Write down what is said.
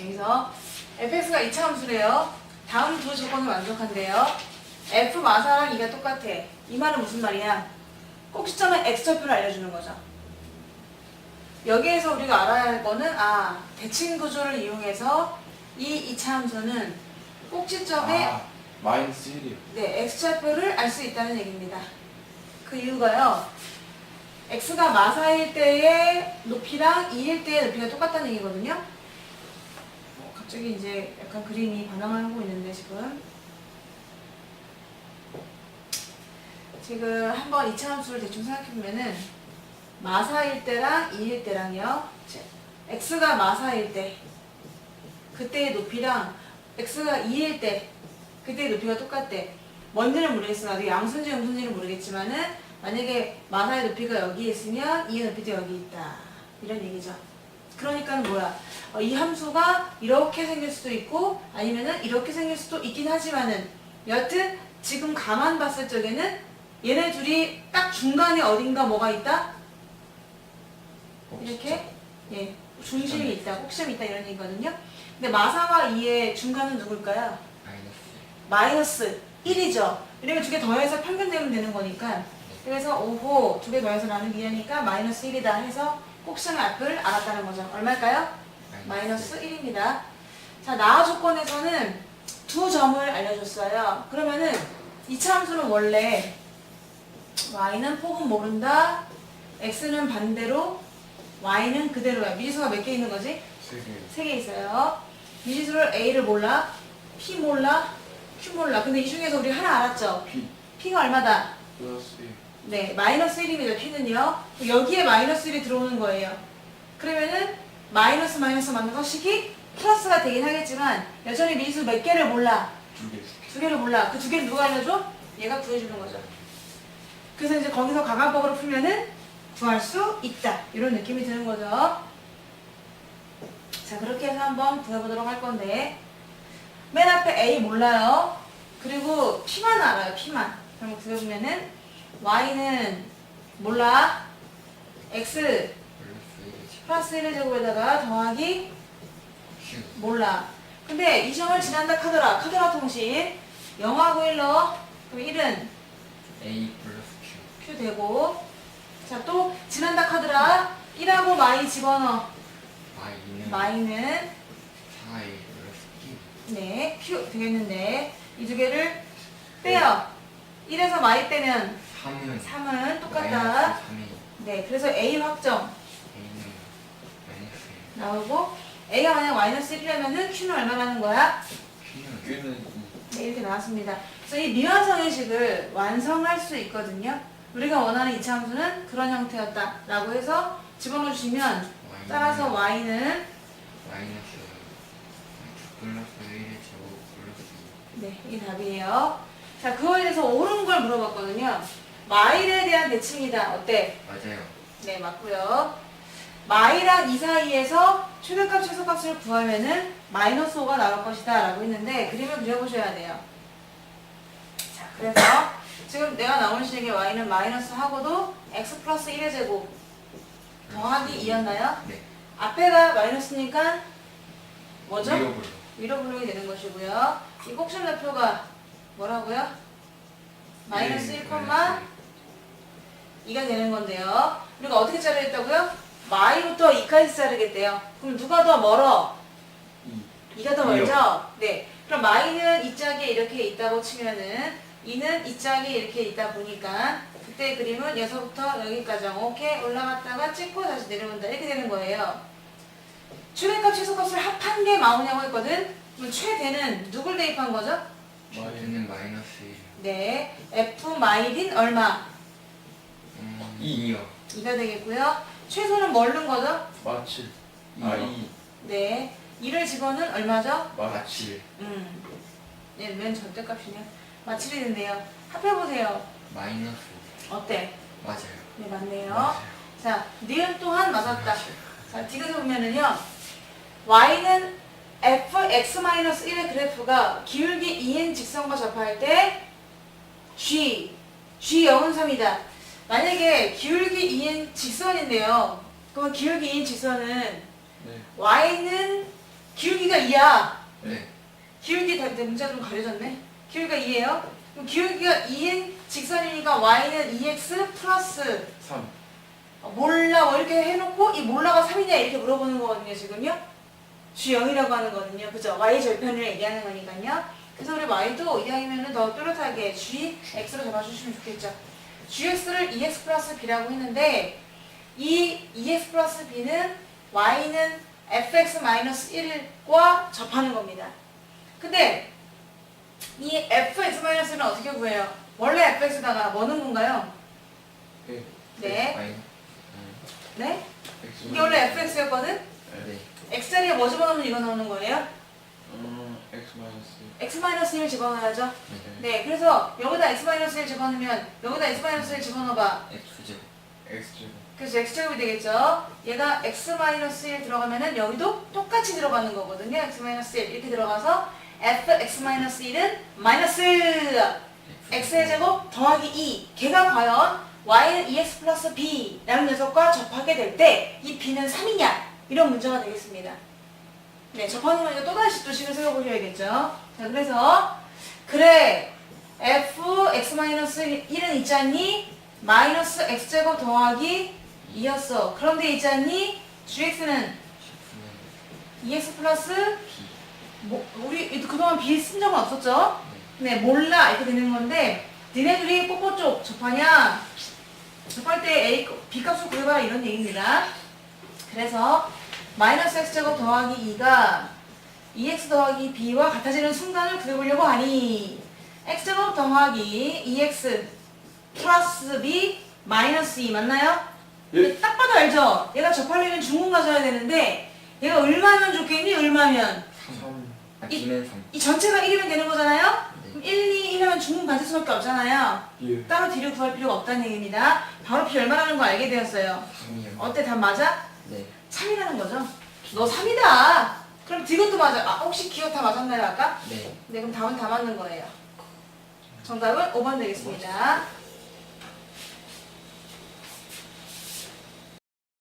여기서 fx가 이차함수래요. 다음 두 조건을 만족한대요. f 마사랑 2가 똑같아. 이 말은 무슨 말이야? 꼭 시점에 x좌표를 알려주는 거죠. 여기에서 우리가 알아야 할 거는 아 대칭 구조를 이용해서 이 이차함수는 꼭지점에 아, 마이너스 1이요. 네, x좌표를 알 수 있다는 얘기입니다. 그 이유가요. x가 마사일 때의 높이랑 2일 때의 높이가 똑같다는 얘기거든요. 어, 갑자기 이제 약간 그림이 반항을 하고 있는데 지금 지금 한번 이차 함수를 대충 생각해보면은 마사일 때랑 2일 때랑요. 자, x가 마사일 때 그때의 높이랑 x가 2일 때 그때의 높이가 똑같대. 뭔지는 모르겠어. 나도 양수인지 음수인지는 모르겠지만은 만약에 마사의 높이가 여기 있으면 이의 높이도 여기 있다. 이런 얘기죠. 그러니까 뭐야? 어, 이 함수가 이렇게 생길 수도 있고 아니면은 이렇게 생길 수도 있긴 하지만은 여튼 지금 가만 봤을 적에는 얘네 둘이 딱 중간에 어딘가 뭐가 있다? 이렇게 예 중심이 있다, 꼭지점이 있다 이런 얘기거든요. 근데 마사와 2의 중간은 누굴까요? 마이너스 마이너스 1이죠. 이러면 두 개 더해서 평균 내면 되는 거니까. 그래서 5호 두개 더해서 나누기 하니까 마이너스 1이다 해서 꼭지점의 앞을 알았다는 거죠. 얼마일까요? 마이너스 1입니다. 자, 나와 조건에서는 두 점을 알려줬어요. 그러면은 이차 함수는 원래 y는 폭은 모른다, x는 반대로, y는 그대로야. 미지수가 몇 개 있는 거지? 세 개. 세 개 있어요. 미지수를 a를 몰라, p 몰라, q 몰라. 근데 이 중에서 우리 하나 알았죠? P p가 얼마다? 플러스 1. 네, 마이너스 1입니다. p는요. 여기에 마이너스 1이 들어오는 거예요. 그러면은 마이너스 마이너스 만나서 식이 플러스가 되긴 하겠지만 여전히 미지수 몇 개를 몰라. 두 개. 두 개를 몰라. 그 두 개를 누가 알려줘? 얘가 구해주는 거죠. 그래서 이제 거기서 가감법으로 풀면은 구할 수 있다. 이런 느낌이 드는 거죠. 자, 그렇게 해서 한번 구해보도록 할 건데 맨 앞에 A 몰라요. 그리고 P만 알아요. P만. 그럼 구해보면은 Y는 몰라. X 플러스 1 플러스 1의 제곱에다가 더하기 몰라. 근데 이 점을 지난다 카더라. 카더라 통신. 0하고 1로. 그럼 1은 A 플러스 Q Q 되고. 자, 또 지난다 카더라. 1하고 마이 집어넣어. Y는 마이는 4A 플러스 Q 네, Q 되겠는데 이 두 개를 빼요. 1에서 마이 빼면 3은 3은 똑같다. 마이너스 3A 네, 그래서 A 확정 A는 마이너스 나오고 A가 만약 마이너스 1이라면은 Q는 얼마라는 거야? 1 Q는 Q는 네, 이렇게 나왔습니다. 그래서 이 미완성의 식을 완성할 수 있거든요. 우리가 원하는 이차 함수는 그런 형태였다 라고 해서 집어넣어 주시면 Y는 따라서 y는 마이너스 플러스 1의 제곱 플러스 네, 이게 답이에요. 자, 그거에 대해서 옳은 걸 물어봤거든요. 마일에 대한 대칭이다. 어때? 맞아요 네, 맞고요. 마이랑 이 사이에서 최대값, 최소값을 구하면은 마이너스 5가 나올 것이다 라고 했는데 그림을 그려보셔야 돼요. 자, 그래서 지금 내가 나온 식의 y는 마이너스 하고도 x 플러스 1의 제곱 더하기 2였나요? 네 앞에가 마이너스니까 뭐죠? 위로 불러 위로 분류이 되는 것이고요. 이 꼭지좌표가 뭐라고요? 마이너스 1, 네, 마이너스 2가 되는 건데요. 우리가 어떻게 자르겠다고요? 마이부터 2까지 자르겠대요. 그럼 누가 더 멀어? 2. 2가 더. 멀죠? 네. 그럼 마이는 이 짝에 이렇게 있다고 치면은 2는 이 짝에 이렇게 있다 보니까 그때 그림은 여기서부터 여기까지 이렇게 올라갔다가 찍고 다시 내려온다 이렇게 되는 거예요. 최대값 최소값을 합한 게 마오냐고 했거든? 그럼 최대는 누굴 대입한 거죠? Q는 마이너스 1 네. F 마일인 얼마? 음, 2. 2요 2가 되겠고요. 최소는 뭘른 거죠? 마칠. 아, 2. 네. 2를 집어는 얼마죠? 마칠. 음. 네, 맨 절대값이네요. 마칠이 된대요. 합해보세요. 마이너스 어때? 맞아요 네, 맞네요. 맞아요. 자, 니은 또한 맞았다. 자, 디귿에 보면은요. y는 fx-1의 그래프가 기울기 2인 직선과 접할 때 g, g 0은 3이다. 만약에 기울기 2인 직선인데요. 그럼 기울기 2인 직선은 네. y는 기울기가 2야. 네. 기울기 다 문자 좀 가려졌네. 기울기가 2예요. 그럼 기울기가 2인 직선이니까 y는 2x 플러스 3 어, 몰라 뭐 이렇게 해놓고 이 몰라가 3이냐 이렇게 물어보는 거거든요 지금요. G0이라고 하는 거거든요. 그죠? y 절편을 얘기하는 거니까요. 그래서 우리 y도 이왕이면 더 뚜렷하게 G, X로 잡아주시면 좋겠죠. GX를 2X 플러스 B라고 했는데 이 2X 플러스 B는 Y는 FX 마이너스 1과 접하는 겁니다. 근데 이 FX 마이너스 1은 어떻게 구해요? 원래 FX다가 뭐 넣은 건가요? 예 네. 네? X 이게 원래 FX였거든? 네. X자리에 뭐 집어넣으면 이거 나오는 거예요? 음 X 마이너스 X 마이너스 1 집어넣어야죠. 네. 네, 그래서 여기다 X 마이너스 1 집어넣으면 여기다 X 마이너스 1 집어넣어봐. X제곱. X 제곱 그래서 X제곱이 되겠죠. 얘가 X 마이너스 1 들어가면은 여기도 똑같이 들어가는 거거든요. X 마이너스 1 이렇게 들어가서 F X 마이너스 1은 마이너스 X의 제곱 더하기 2. 걔가 과연 Y는 2X 플러스 B라는 녀석과 접하게 될 때 이 B는 3이냐? 이런 문제가 되겠습니다. 네, 접하는 거니까 또다시 또 식을 세워보셔야겠죠. 자, 그래서 그래 F X 마이너스 1은 있지 않니? 마이너스 X제곱 더하기 2였어. 그런데 있지 않니? GX는 2X 플러스. 뭐, 우리 그동안 B 쓴 적은 없었죠? 네, 몰라 이렇게 되는 건데 니네들이 뽀뽀 쪽 접하냐? 접할 때 A, B 값을 구해봐라 이런 얘기입니다. 그래서 마이너스 X제곱 더하기 2가 2X 더하기 B와 같아지는 순간을 구해보려고 하니 X제곱 더하기 2X 플러스 B 마이너스 2 맞나요? 예. 딱 봐도 알죠? 얘가 접하려면 중분 가져야 되는데 얘가 얼마면 좋겠니? 얼마면? 3 아, 이- B는 3. 이 전체가 1이면 되는 거잖아요? 네. 그럼 1, 2, 1하면 중분 가질 수밖에 없잖아요. 예 따로 뒤를 구할 필요가 없다는 얘기입니다. 바로 B 얼마라는 거 알게 되었어요. 3이요. 어때? 답 맞아? 네. 3이라는 거죠. 너 3이다. 그럼 디귿도 맞아. 아, 혹시 기억 다 맞았나요, 아까? 네. 네, 그럼 답은 다 맞는 거예요. 정답은 5번 되겠습니다.